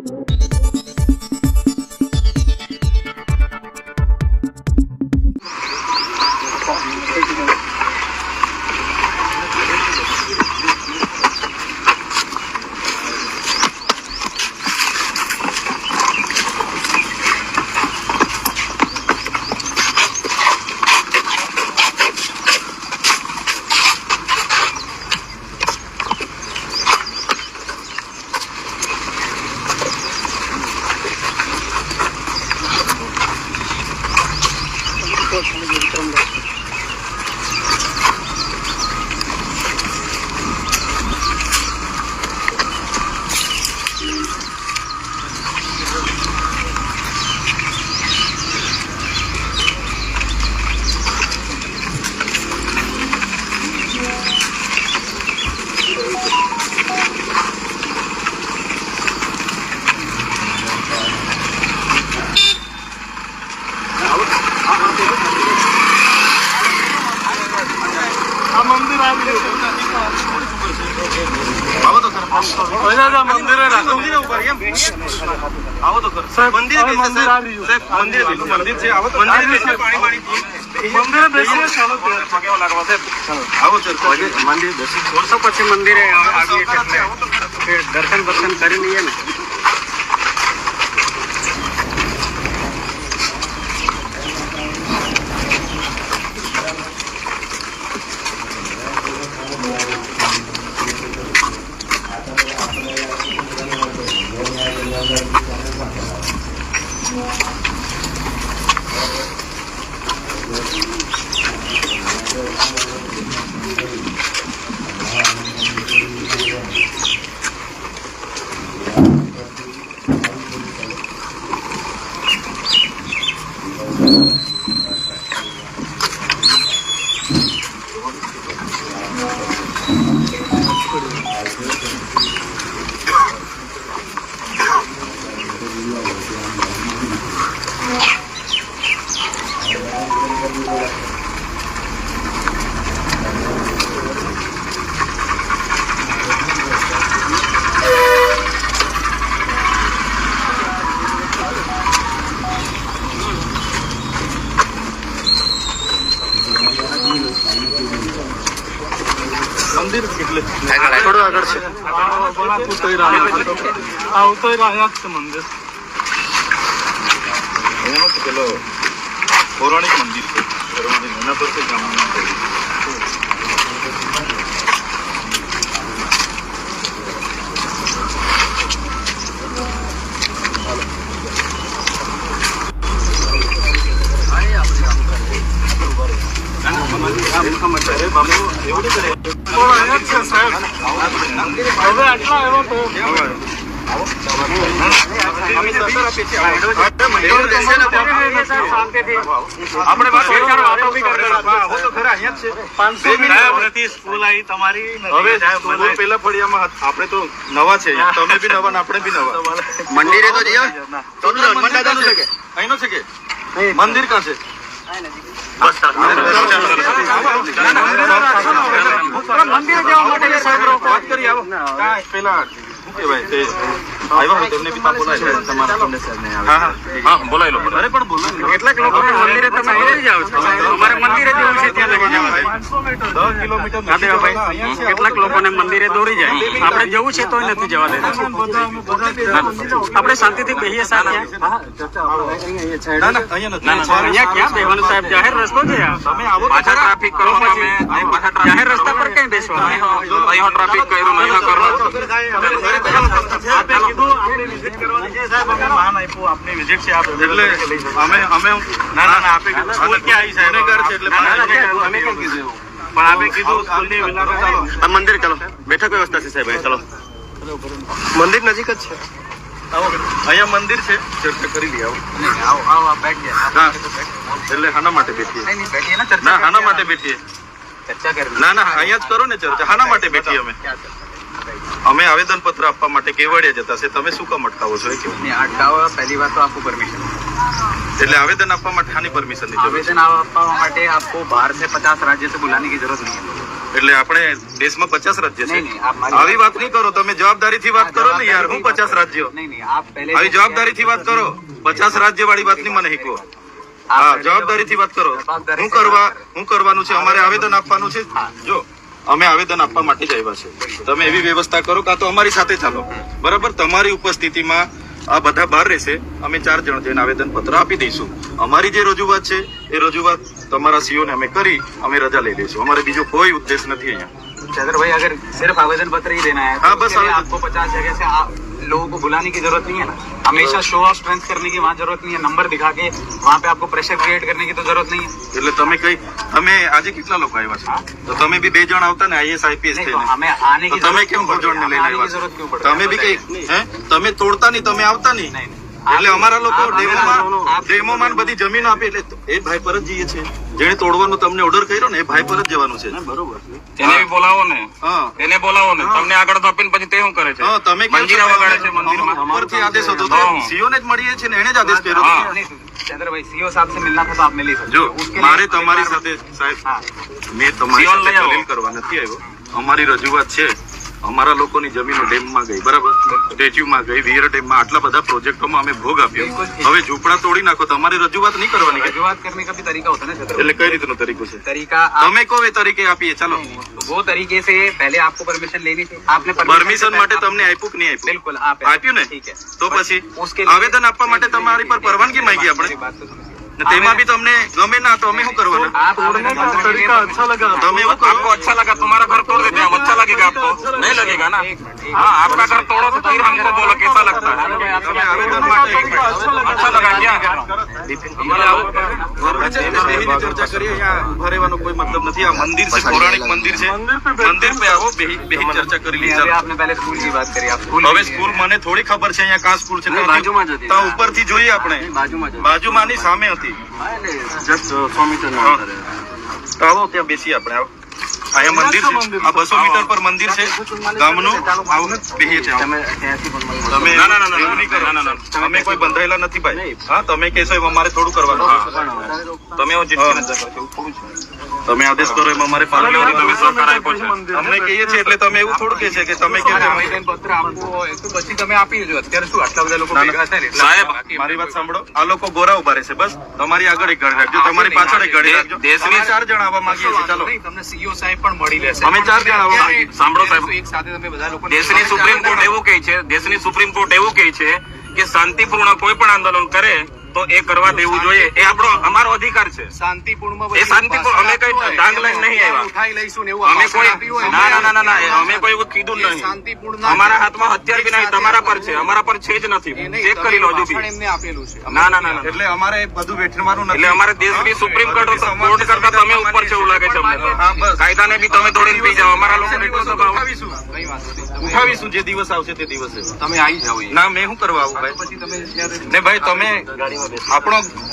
આ મંદિરે મંદિર છે આવો તો મંદિર. પાણી. મંદિરે બેસીએ ચાલો લાગવા સાહેબ. આવો ચર્ચા મંદિર વર્ષો પછી મંદિરે આવીએ દર્શન દર્શન કરી લઈએ ને. આગળ છે. ઉતરી રહ્યા આ ઉતરી રહ્યા છે પેલો પૌરાણિક મંદિર છે. એના પર છે ગામનું નામ પડ્યું. પણ અહીંયા જ છે સાહેબ હવે આટલા આવ્યો તો આપણે વાત કરીએ. હા, આવો તો ખરા, અહીંયા જ છે. પાંચસો મિનિટ. સ્કૂલ આવી તમારી હવે સ્કૂલ પેલા ફળિયામાં હતા. આપણે તો નવા છે. તમે બી નવા ને આપણે બી નવા. મંદિરે તો જઈએ. હનુમાન દાદાનું છે કે? અહીંનો છે કે? મંદિર કાં છે? મંદિરે જવા માટે સાહેબ રોકો વાત કરી આવો કાંઈ પેલા શું કહેવાય તે? આવ્યા હોય તેમને બી તાપો લાગે. હા હા. હા બોલાવી લો અરે પણ બોલો ને. કેટલાક લોકોને મંદિરે તમે દોરી જાઓ છો. અમારે મંદિરે જવું છે ત્યાં લગી જવા કિલોમીટર દેવાભાઈ કેટલાક લોકોને મંદિરે દોરી જાય. આપણે જવું છે તોય નથી જવા દેતા. આપણે શાંતિથી બેહીએ ના ના અહીંયા. નથી અહીંયા ક્યાં બેવાનું સાહેબ? જાહેર રસ્તો છે તમે આવો પાછા ટ્રાફિક કરો તમે જાહેર રસ્તા પર ક્યાં બેસવાનું અહીંયા ટ્રાફિક કર્યું નહીં કરો આપે કીધું આપણે વિઝિટ કરવાની છે. સાહેબ અમે માન આપ્યું આપની વિઝિટ છે આપ એટલે અમે અમે ના ના ના આપે કીધું. સ્કૂલ ક્યાં આવી સાહેબ? ગુનેગાર છે એટલે ના, ના, મને- ના, અમે કેમ કીધું એવું? પણ આપે કીધું સ્કૂલની મુલાકાત ચાલો. આ મંદિર ચાલો. બેઠક વ્યવસ્થા છે સાહેબ ચલો. મંદિર નજીક જ છે. અહીંયા મંદિર છે. ચર્ચા કરી લઈએ આવો. આવો આવો બેઠ ગયા એટલે હાના માટે બેઠીએ. ના હાના માટે બેઠીએ. ચર્ચા કરવી ના ના અહીંયા જ કરો ને ચર્ચા. હાના માટે બેઠી અમે. અમે આવેદન પત્ર આપવા માટે કેવડિયા જતા છે. તમે શું કામ અટકાવો છો? કેવું અટકાવો પહેલી વાત તો આપવું પરમિશન એટલે आवेदन આપવા માટે ખાની પરમિશનની આવેદન આપવા માટે આપકો બહાર સે 50 રાજ્ય સે બુલાને કી જરૂરત નહીં એટલે આપણે દેશમાં 50 રાજ્ય છે. આવી વાત નહીં કરો. તમે જવાબદારી થી વાત કરો ને યાર. હું 50 રાજ્યો. નહીં નહીં આપ પહેલે આવી જવાબદારી થી વાત કરો. 50 રાજ્ય વાળી વાતની મને હીકો હા જવાબદારીથી વાત કરો હું કરવા હું કરવાનું છે અમારે આવેદન આપવાનું છે જો અમે આવેદન આપવા માટે જ આવ્યા છે તમે એવી વ્યવસ્થા કરો કાં તો અમારી સાથે ચાલો બરાબર તમારી ઉપસ્થિતિમાં આ બધા બહાર રહેશે અમે ચાર જણ જઈને આવેદન પત્ર આપી દઈશું અમારી જે રજૂઆત છે એ રજૂઆત તમારા સીઓ ને અમે કરી અમે રજા લઈ લઈશું અમારે બીજો કોઈ ઉદ્દેશ નથી અહીંયા चंद्र भाई अगर सिर्फ आवेदन पत्र ही देना है हाँ, तो बस उसके लिए आवेदन- आपको पचास जगह से आप लोगों को बुलाने की जरूरत नहीं है ना हमेशा शो ऑफ स्ट्रेंथ करने की वहाँ जरूरत नहीं है नंबर दिखा के वहाँ पे आपको प्रेशर क्रिएट करने की तो जरूरत नहीं है એટલે તમે કઈ તમે આજે કેટલા લોકો આવ્યા છો તો તમે બી બે જણ આવતા ને આઈએસ આઈપીએસ नहीं થઈને तो हमें आने તો की તમે जरूरत કેમ क्यों पड़ती ભોજન है? ને हमें લઈને आने की जरूरत क्यों આવ્યા पड़ती તમે है? બી કઈ હે તમે તોડતા નહીં તમે આવતા નહીં नहीं, नहीं। એટલે અમારા લોકો ડેમોમાં ડેમોમાં બધી જમીન આપી એટલે એ ભાઈ પર જઈએ છે જેને તોડવાનો તમને ઓર્ડર કર્યો ને એ ભાઈ પર જ જવાનું છે. બરોબર તેને બોલાવો ને. તેને બોલાવો ને. તમને આગળ તો આપીને પછી તે શું કરે છે? તમે આવા વગાડે છે મંદિરમાં ઉપરથી આદેશ હતો સીઓ ને જ મળીએ છે ને એને જ આદેશ કર્યો. ચંદ્રભાઈ સીઓ મારે તમારી સાથે સાહેબ મેં તમારી કરવા નથી આવ્યો. અમારી રજૂઆત છે. અમારા લોકોની જમીનો ડેમમાં ગઈ બરાબર સ્ટેચ્યુમાં ગઈ વિયર ડેમમાં આટલા બધા પ્રોજેક્ટોમાં અમે ભોગ આપ્યો બિલકુલ. હવે ઝૂંપડા તોડી નાખો તમારી રજૂઆત નહીં કરવાની કે? रजुआत करने का भी तरीका होता है ना चंद्र भाई। એટલે કઈ રીતનો તરીકો છે तरीका आप તમે કહો એ તરીકે આપીએ ચાલો तो वो तरीके से पहले आपको परमिशन लेनी थी आपने પરમિશન માટે आप- તમને આપ્યું કે નહીં આપ્યું बिल्कुल आप આપ્યું ને ठीक है તો પછી उसके लिए- આવેદન આપવા માટે તમારી પર પરવાનગી માંગી આપણે मेरी बात तो सुनिए। ને તેમાં બી તમને ગમે ના તો અમે શું કરવાના आप आवेदन पत्र के लिए permission- તમે એવું કરો आपको अच्छा लगा तुम्हारा घर तोड़ देते हैं हम अच्छा लगेगा आपको नहीं लगेगा ना हाँ आपका घर तोड़ो तो फिर हमको बोलो कैसा लगता है તમે આવેદન માટે अच्छा लगा क्या हमारे आओ- બેહીને ચર્ચા કરીએ અહીંયા ઉભા રહેવાનો કોઈ મતલબ નથી આ મંદિર છે પૌરાણિક મંદિર છે મંદિર पे આવો બેહી બેહી ચર્ચા કરી લઈએ अभी ચાલો आपने पहले स्कूल की बात करी आप स्कूल હવે સ્કૂલ મને થોડી ખબર છે અહીંયા કાં સ્કૂલ છે બાજુમાં જ હતી. ત્યાં ઉપરથી જોઈએ આપણે બાજુમાં જ બાજુમાંની સામે હતી આવો ત્યાં બેસી આપણે આવો. અહીંયા મંદિર છે. આ બસો મીટર પર મંદિર છે. ગામનું. આવો. બેસીએ છે આવો. તમે ના, ના, ના, ના, નહીં કરો. ના. અમે કોઈ બંધાયેલા નથી ભાઈ. હા તમે કહેશો એમ અમારે થોડું કરવાનું. તમે આવો જેટલી નથી કરો થોડું છે. તમે આદેશ કરો એમાં અમારે પાલન તમે. સહકાર આપ્યો છે અમને કહીએ છીએ એટલે તમે એવું થોડું કે છે કે તમે કે આવેદન પત્ર આપવું હોય તો પછી તમે આપી દેજો અત્યારે શું આટલા બધા લોકો. ભેગા થાય સાહેબ, મારી વાત સાંભળો આ લોકો ગોરા ઊભા રહેશે બસ તમારી આગળ એક ગાડી રાખજો તમારી પાછળ એક ગાડી રાખજો દેશની- ચાર જણ આવવા માંગીએ છીએ ચાલો તમને સીઓ સાહેબ પણ મળી લેશે અમે ચાર જણ આવો. અત્યારે સાંભળો સાહેબ. એક સાથે તમે બધા લોકો દેશની સુપ્રીમ કોર્ટ એવું કહે છે દેશની સુપ્રીમ કોર્ટ એવું કહે છે કે શાંતિપૂર્ણ કોઈ પણ આંદોલન કરે તો એ કરવા દેવું જોઈએ એ આપણો અમારો અધિકાર છે શાંતિપૂર્ણ એ શાંતિપૂર્ણ અમે કઈ આવ્યા ઉઠાઈ લઈશું ને એવું અમે કોઈ ના ના ના ના ના અમે કોઈ એવું કીધું નહીં. શાંતિપૂર્ણ અમારા હાથમાં હથિયાર બી નહીં તમારા પર છે અમારા પર છે જ નથી. ચેક તમે કરી લો હજુ એમને આપેલું છે. ના ના ના ના એટલે અમારે બધું વેઠવાનું નથી. એટલે અમારે દેશની સુપ્રીમ કોર્ટ કોર્ટ કરતા તમે ઉપર છે એવું લાગે છે અમને. હા, બસ. કાયદાને બી તમે તોડીને પી જાઓ. અમારા લોકોને એટલો દબાવ ઉઠાવીશું. કઈ વાંધો ઉઠાવીશું જે દિવસ આવશે તે દિવસે. તમે આવી જાઓ ના મેં શું કરવા આવું ભાઈ? ને ભાઈ તમે આપણો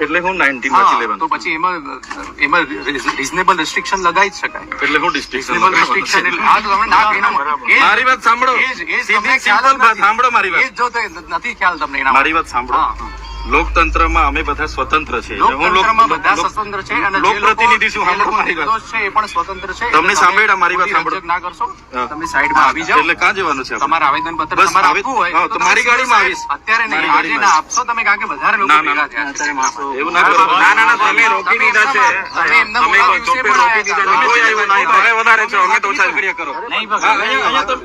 એટલે હું નાઇન્ટીન હા, લેવાનું તો પછી એમાં એમાં રિઝનેબલ રિસ્ટ્રિક્શન લગાવી જ શકાય. એટલે હું ડિસ્ટ્રિક્ટ રિઝનેબલ રિસ્ટ્રિક્શન એટલે હા તો તમે ના એના- મારી વાત સાંભળો. સીધી વાત સાંભળો મારી વાત. એ જો નથી ખ્યાલ તમને મારી વાત સાંભળો. લોકતંત્રમાં અમે બધા સ્વતંત્ર છે એટલે લોકતંત્રમાં બધા સ્વતંત્ર છે અને જે લોક છું, જે સાંભળો મારી વાત. છે એ પણ સ્વતંત્ર છે. તમને સાંભળ્યા મારી વાત સાંભળો. ના કરશો. તમે સાઈડમાં આવી જાઓ. એટલે ક્યાં જવાનું છે તમારા આવેદન પત્ર તમારે આવે- આપવું હોય તો મારી ગાડીમાં આવીશ. અત્યારે નહીં આજે ના આપશો તમે કારણ કે વધારે લોકો ભેગા થયા એવું ના કરો. ના ના ના તમે રોકી દીધા છે. તમે એમને રોકી દીધા છે. કોઈ આવ્યું નહીં તમે વધારે છો અમે તો ઓછા કરો. નહીં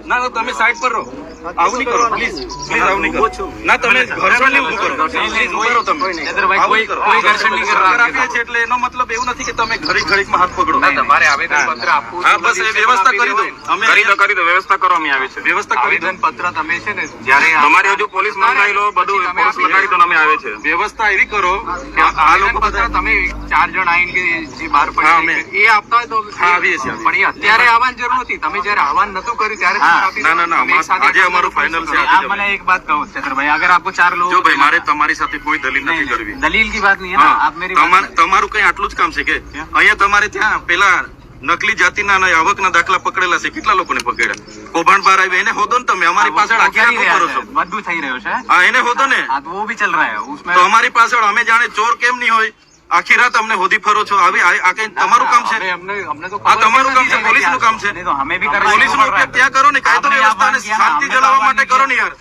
ના, તમે સાઈડ પર રહો. આવું નહીં કરો પ્લીઝ પ્લીઝ આવું નહીં કરો. ના તમે ઘર્ષણ નહીં ઊભું કરો. પ્લીઝ ઊભા તમે કોઈ- નહીં કરો. કોઈ ઘર્ષણ નહીં કરવા આપીએ છીએ એટલે એનો મતલબ એવું નથી કે તમે ઘડીક ઘડીકમાં હાથ પકડો. ના, તમારે આવેદન પત્ર આપવું હા બસ એ વ્યવસ્થા કરી દો. અમે કરી દો કરી દો. વ્યવસ્થા કરો અમે આવી છે. વ્યવસ્થા કરી દો. પત્ર તમે છે ને જ્યારે આ- હજુ પોલીસ મંગાવી લો બધું પોલીસ લગાડી દો અમે આવે છે. વ્યવસ્થા એવી કરો કે આ- લોકો પત્ર બધા તમે ચાર જણ આવીને કે જે બહાર પડે એ આપતા હોય તો આવીએ છીએ, પણ અત્યારે આવવાની જરૂર નથી. તમે જ્યારે આવવાનું નતું કર્યું ત્યારે ના, ના, ના, આજે અમારું final છે, આજે आप જ અમે. મને एक बात कहो चंद्रभाई अगर आपको चार लोग જો ભાઈ મારે તમારી સાથે કોઈ દલીલ નથી કરવી दलील की बात नहीं है ना હા आप मेरी बात તમારે તમારું કઈ આટલું જ કામ છે કે અહીંયા તમારે ત્યાં પેલા નકલી જાતિના અને આવકના દાખલા પકડેલા છે કેટલા લોકોને પકડ્યા કૌભાંડ બહાર આવ્યું એને હોદો ને તમે અમારી પાછળ આખી રાત શું કરો છો બધું થઈ રહ્યું છે હા એને હોદો ને હા તો वो भी चल रहा है उसमें તો અમારી પાછળ અમે જાણે ચોર કેમ નહીં હોય આખી રાત અમને હોદી ફરો છો આવી આ આ કઈ તમારું કામ છે हमें- हमने हमने तो આ તમારું કામ છે પોલીસનું કામ છે नहीं तो हमें भी करना પોલીસનો ઉપયોગ ત્યાં કરો ને કાયદો વ્યવસ્થાને શાંતિ જળવવા માટે કરો ને યાર.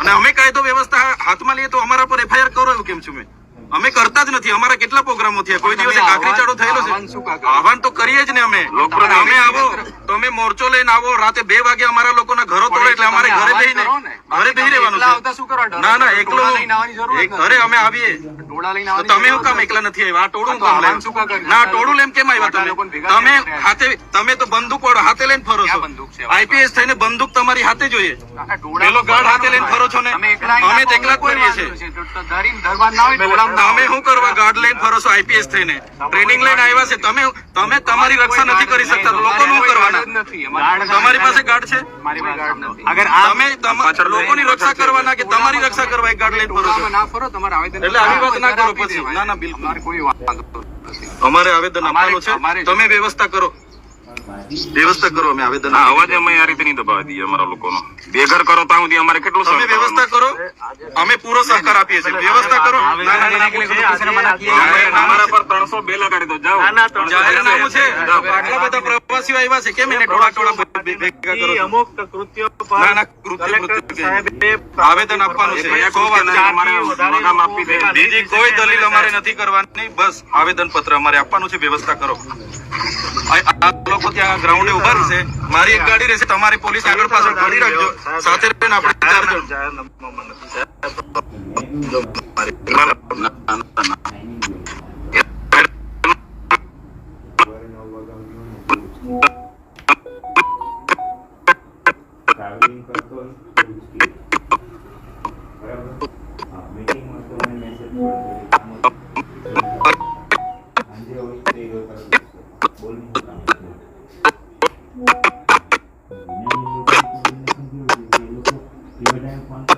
અને અમે કાયદો વ્યવસ્થા હાથમાં લઈએ તો અમારા પર એફઆઈઆર કરો એવું કેમ છું મેં? અમે કરતા જ નથી. અમારા કેટલા પ્રોગ્રામો થયા? કોઈ દિવસે કાકરી ચાડો થયેલો છે? આહવાન તો કરીએ જ ને અમે. અમે આવો તો અમે મોરચો લઈને આવો. રાતે બે વાગે અમારા લોકોના ઘરો તોડે એટલે અમારે ઘરે બેહીને ઘરે બેહી રહેવાનું છે. ના ના એકલો લઈને. અરે અમે આવીએ. લઈને તમે હું કામ એકલા નથી આવ્યા? આ ટોળું કામ લેમ ના ટોળું લેમ કેમ આવ્યા તમે? તમે હાથે તમે તો બંદૂક વાળો હાથે લઈને ફરો છો? આઈપીએસ થઈને બંદૂક તમારી હાથે જોઈએ. પેલો ગાર્ડ હાથે લઈને ફરો છો ને? અમે તો એકલા કોઈ રહીએ છે. ધરવાન ના હોય, તમે શું કરવા? ગાર્ડ લઈને ફરો છો આઈપીએસ થઈને. ટ્રેનિંગ લઈને આવ્યા છે. તમે તમે તમારી રક્ષા નથી કરી શકતા. લોકો શું કરવાના? તમારી પાસે ગાર્ડ છે. અગર તમે લોકોની રક્ષા કરવાના કે તમારી રક્ષા કરવા એક ગાર્ડ લઈને ફરો છો ના ફરો, તમારે આવેદન એટલે આવી વાત ના કરો પછી. ના, ના, બિલકુલ. કોઈ વાંધો અમારે આવેદન આપવાનું છે. તમે વ્યવસ્થા કરો. વ્યવસ્થા કરો અમે આવેદન હા અવાજ અમે આ રીતે નહીં દબાવી દઈએ અમારા લોકોનો બેઘર કરો તો સુધી અમારે કેટલું તમે વ્યવસ્થા કરો અમે પૂરો સહકાર આપીએ છીએ વ્યવસ્થા કરો અમારા પર ત્રણસો બે લગાડી દો જાઓ જાહેરનામું છે આટલા બધા પ્રવાસીઓ આવ્યા છે કેમ એને ટોળા ટોળા કોઈ દલીલ અમારે નથી કરવાની બસ આવેદન પત્ર અમારે આપવાનું છે વ્યવસ્થા કરો આ લોકો ત્યાં ગ્રાઉન્ડે ઊભા રહેશે. મારી એક ગાડી રહેશે તમારી પોલીસ આગળ પાછળ ફરી રાખજો. સાથે રહીને આપણે ચાર જણ લોકો એ બધાને ફોન